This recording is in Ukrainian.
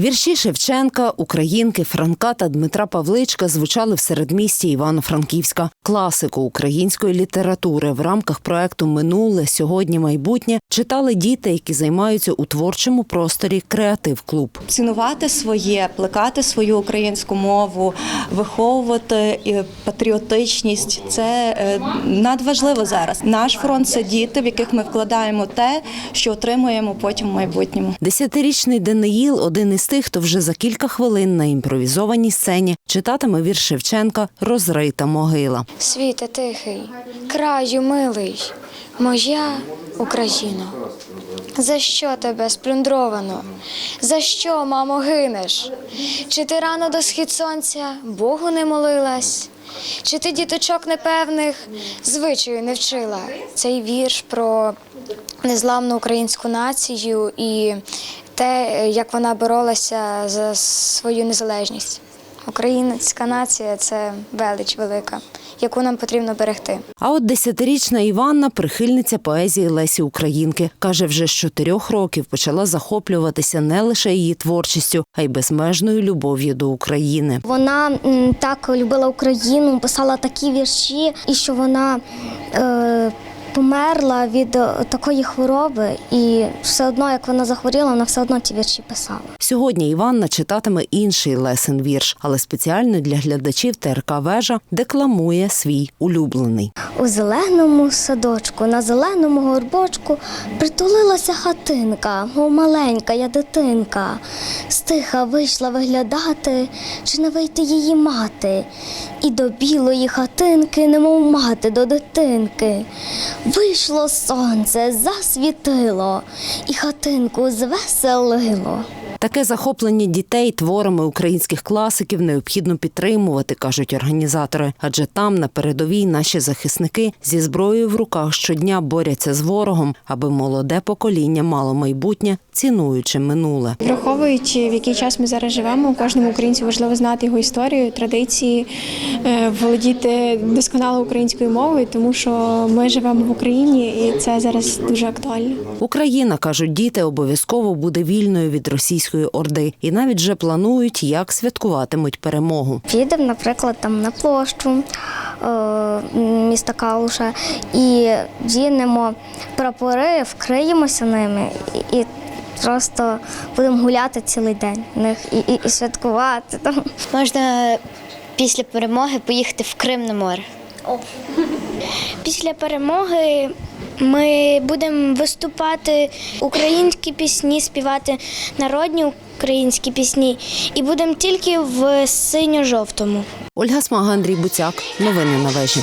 Вірші Шевченка, Українки, Франка та Дмитра Павличка звучали в середмісті Івано-Франківська. Класику української літератури в рамках проекту Минуле, сьогодні, майбутнє читали діти, які займаються у творчому просторі Креатив Клуб. цінувати своє, плекати свою українську мову, виховувати патріотичність це е, надважливо зараз. Наш фронт це діти, в яких ми вкладаємо те, що отримуємо потім в майбутньому. Десятирічний Даниїл один із тих, хто вже за кілька хвилин на імпровізованій сцені читатиме вірш Шевченка Розрита могила. Світе тихий, краю милий, моя Україно. За що тебе сплюндровано? За що, мамо, гинеш? Чи ти рано до схід сонця Богу не молилась? Чи ти діточок непевних звичаю не вчила? Цей вірш про незламну українську націю і те, як вона боролася за свою незалежність. Українська нація це велич велика, яку нам потрібно берегти. А от десятирічна Іванна прихильниця поезії Лесі Українки. Каже, вже з чотирьох років почала захоплюватися не лише її творчістю, а й безмежною любов'ю до України. Вона так любила Україну, писала такі вірші, і що вона е, померла від е, такої хвороби, і все одно, як вона захворіла, вона все одно ті вірші писала. Сьогодні Іванна читатиме інший лесен вірш, але спеціально для глядачів ТРК Вежа декламує свій улюблений. У зеленому садочку, на зеленому горбочку притулилася хатинка, мов маленька я дитинка. Стиха вийшла виглядати, чи не вийти її мати. І до білої хатинки, немов мати до дитинки. Вийшло сонце, засвітило, і хатинку звеселило. Таке захоплення дітей творами українських класиків необхідно підтримувати, кажуть організатори. Адже там на передовій наші захисники зі зброєю в руках щодня борються з ворогом, аби молоде покоління мало майбутнє, цінуючи минуле. Враховуючи, в який час ми зараз живемо, кожному українцю важливо знати його історію, традиції, е, володіти досконало українською мовою, тому що ми живемо в Україні, і це зараз дуже актуально. Україна, кажуть діти, обов'язково буде вільною від російської орди, і навіть вже планують, як святкуватимуть перемогу. Підемо, наприклад, там на площу е, міста Калуша і дінемо прапори, вкриємося ними і, і просто будемо гуляти цілий день в них і, і, і святкувати. Там. Можна після перемоги поїхати в Крим на море. Після перемоги ми будемо виступати українські пісні, співати народні українські пісні і будемо тільки в синьо-жовтому. Ольга Смага, Андрій Буцяк. Новини на вежі.